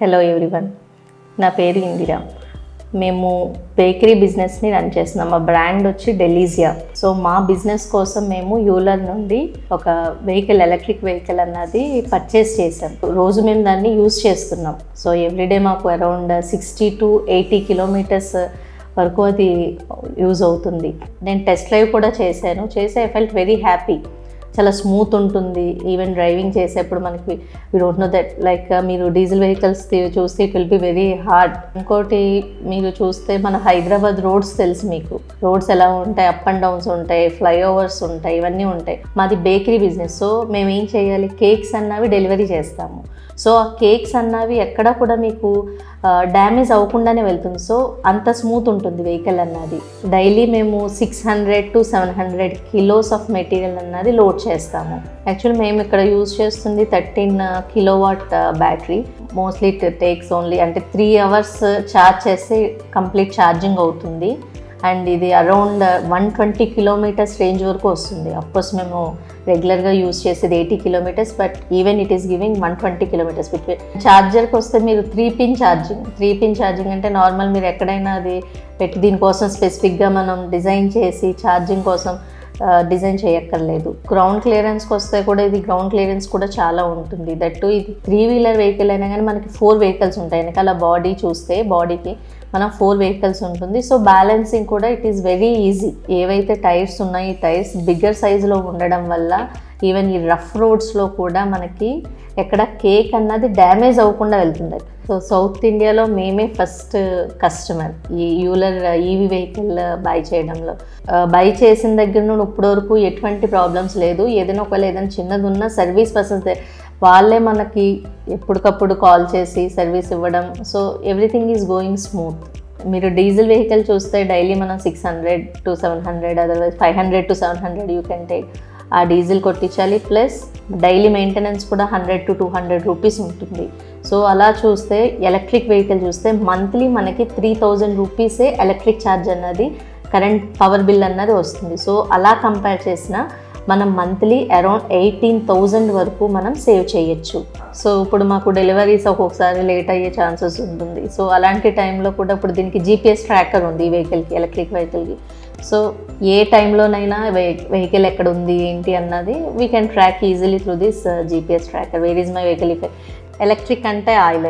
Hello everyone నా పేరు ఇందిరా. మేము బేకరీ బిజినెస్ని రన్ చేస్తున్నాం. మా బ్రాండ్ వచ్చి డెలీజియా. సో మా బిజినెస్ కోసం మేము యూలర్ నుండి ఒక వెహికల్ ఎలక్ట్రిక్ వెహికల్ అన్నది పర్చేస్ చేసాం రోజు మేము దాన్ని యూస్ చేస్తున్నాం. సో ఎవ్రీడే మాకు around sixty to eighty kilometres వరకు అది యూజ్ అవుతుంది. నేను టెస్ట్ డ్రైవ్ కూడా చేశాను. చేసి ఐ ఫెల్ట్ వెరీ హ్యాపీ. చాలా స్మూత్ ఉంటుంది. ఈవెన్ డ్రైవింగ్ చేసేప్పుడు మనకి we don't know that like మీరు డీజిల్ వెహికల్స్ చూస్తే it will be very hard ఇంకోటి మీరు చూస్తే మన హైదరాబాద్ రోడ్స్ తెలుసు మీకు. రోడ్స్ ఎలా ఉంటాయి? అప్ అండ్ డౌన్స్ ఉంటాయి ఫ్లైఓవర్స్ ఉంటాయి ఇవన్నీ ఉంటాయి. మాది బేకరీ బిజినెస్ సో మేము ఏం చేయాలి? కేక్స్ అన్నవి డెలివరీ చేస్తాము. సో ఆ కేక్స్ అన్నవి ఎక్కడ కూడా మీకు డ్యామేజ్ అవ్వకుండానే వెళ్తుంది. సో అంత స్మూత్ ఉంటుంది వెహికల్ అన్నది. డైలీ మేము six hundred to seven hundred kilos of material అన్నది లోడ్ చేస్తాము. యాక్చువల్లీ మేము ఇక్కడ యూజ్ చేస్తుంది thirteen kilo watt battery mostly it takes only అంటే త్రీ అవర్స్ ఛార్జ్ చేస్తే కంప్లీట్ ఛార్జింగ్ అవుతుంది. అండ్ ఇది around one twenty kilometres range వరకు వస్తుంది. అఫ్కోర్స్ మేము రెగ్యులర్గా యూస్ చేసేది eighty kilometres but even it is giving one twenty kilometres. Between ఛార్జర్కి వస్తే మీరు three pin charging three pin charging అంటే నార్మల్ మీరు ఎక్కడైనా అది పెట్టి దీనికోసం స్పెసిఫిక్గా మనం డిజైన్ చేసి ఛార్జింగ్ కోసం డిజైన్ చేయక్కర్లేదు. గ్రౌండ్ క్లియరెన్స్కి వస్తే కూడా ఇది గ్రౌండ్ క్లియరెన్స్ కూడా చాలా ఉంటుంది. దట్టు ఇది త్రీ వీలర్ వెహికల్ అయినా కానీ మనకి ఫోర్ వెహికల్స్ ఉంటాయి. వెనకాల బాడీ చూస్తే బాడీకి మనం ఫోర్ వెహికల్స్ ఉంటుంది. సో బ్యాలెన్సింగ్ కూడా ఇట్ ఈస్ వెరీ ఈజీ ఏవైతే టైర్స్ ఉన్నాయి ఈ టైర్స్ బిగ్గర్ సైజులో ఉండడం వల్ల ఈవెన్ ఈ రఫ్ రోడ్స్లో కూడా మనకి ఎక్కడ కేక్ అన్నది డ్యామేజ్ అవ్వకుండా వెళ్తుంది. సో సౌత్ ఇండియాలో మేమే ఫస్ట్ కస్టమర్ ఈ యూలర్ ఈవీ వెహికల్ బై చేయడంలో. బై చేసిన దగ్గర నుండి ఇప్పటివరకు ఎటువంటి ప్రాబ్లమ్స్ లేదు. ఏదైనా ఒకవేళ ఏదైనా చిన్నది ఉన్నా సర్వీస్ పర్సన్స్ వాళ్ళే మనకి ఎప్పటికప్పుడు కాల్ చేసి సర్వీస్ ఇవ్వడం. So everything is going smooth మీరు డీజిల్ వెహికల్ చూస్తే డైలీ మనం six hundred to seven hundred otherwise five hundred to seven hundred you can take a diesel కొట్టించాలి plus daily maintenance కూడా hundred to two hundred rupees ఉంటుంది. So అలా చూస్తే electric vehicle చూస్తే monthly మనకి three thousand రూపీసే electric charge అన్నది current power bill అన్నది వస్తుంది. సో అలా కంపేర్ చేసిన మనం మంత్లీ అరౌండ్ ఎయిటీన్ థౌజండ్ వరకు మనం సేవ్ చేయొచ్చు. సో ఇప్పుడు మాకు డెలివరీస్ ఒక్కొక్కసారి లేట్ అయ్యే ఛాన్సెస్ ఉంటుంది. సో అలాంటి టైంలో కూడా ఇప్పుడు దీనికి జీపీఎస్ ట్రాకర్ ఉంది ఈ వెహికల్కి ఎలక్ట్రిక్ వెహికల్కి సో ఏ టైంలోనైనా వెహికల్ ఎక్కడ ఉంది ఏంటి అన్నది we can track easily through this GPS tracker where is my vehicle electric అంటే ఆయిల్